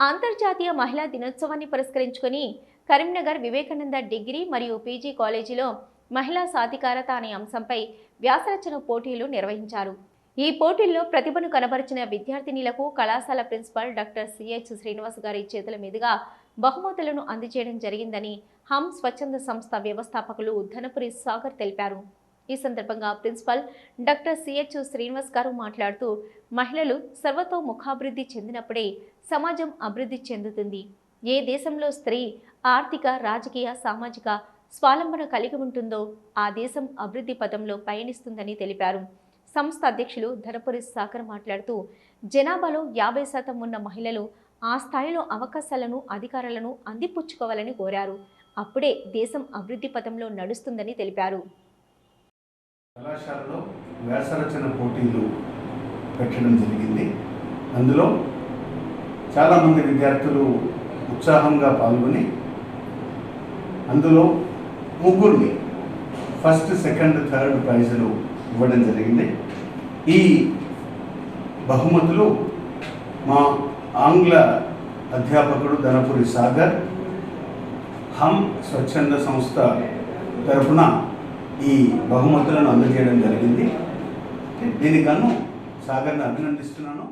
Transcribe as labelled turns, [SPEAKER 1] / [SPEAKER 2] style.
[SPEAKER 1] అంతర్జాతీయ మహిళా దినోత్సవాన్ని పురస్కరించుకుని కరీంనగర్ వివేకానంద డిగ్రీ మరియు పీజీ కాలేజీలో మహిళా సాధికారత అనే అంశంపై వ్యాసరచన పోటీలు నిర్వహించారు. ఈ పోటీల్లో ప్రతిభను కనబరిచిన విద్యార్థినిలకు కళాశాల ప్రిన్సిపాల్ డాక్టర్ సిహెచ్ శ్రీనివాస్ గారి చేతుల మీదుగా బహుమతులను అందజేయడం జరిగిందని హమ్ స్వచ్ఛంద సంస్థ వ్యవస్థాపకులు ధనపురి సాగర్ తెలిపారు. ఈ సందర్భంగా ప్రిన్సిపల్ డాక్టర్ సిహెచ్ శ్రీనివాస్ గారు మాట్లాడుతూ మహిళలు సర్వతోముఖాభివృద్ధి చెందినప్పుడే సమాజం అభివృద్ధి చెందుతుంది. ఏ దేశంలో స్త్రీ ఆర్థిక రాజకీయ సామాజిక స్వాలంబన కలిగి ఉంటుందో ఆ దేశం అభివృద్ధి పదంలో పయనిస్తుందని తెలిపారు. సంస్థ అధ్యక్షులు ధనపురి సాకర్ మాట్లాడుతూ జనాభాలో యాభై శాతం ఉన్న మహిళలు ఆ స్థాయిలో అవకాశాలను అధికారాలను అందిపుచ్చుకోవాలని కోరారు. అప్పుడే దేశం అభివృద్ధి పథంలో నడుస్తుందని తెలిపారు.
[SPEAKER 2] కళాశాలలో వ్యాసరచన పోటీలు పెట్టడం జరిగింది. అందులో చాలామంది విద్యార్థులు ఉత్సాహంగా పాల్గొని అందులో ముగ్గురిని ఫస్ట్ సెకండ్ థర్డ్ ప్రైజులు ఇవ్వడం జరిగింది. ఈ బహుమతులు మా ఆంగ్ల అధ్యాపకుడు ధనపురి సాగర్ హమ్ స్వచ్ఛంద సంస్థ తరఫున ఈ బహుమతులను అందజేయడం జరిగింది. దీనికను సాగర్ని అభినందిస్తున్నాను.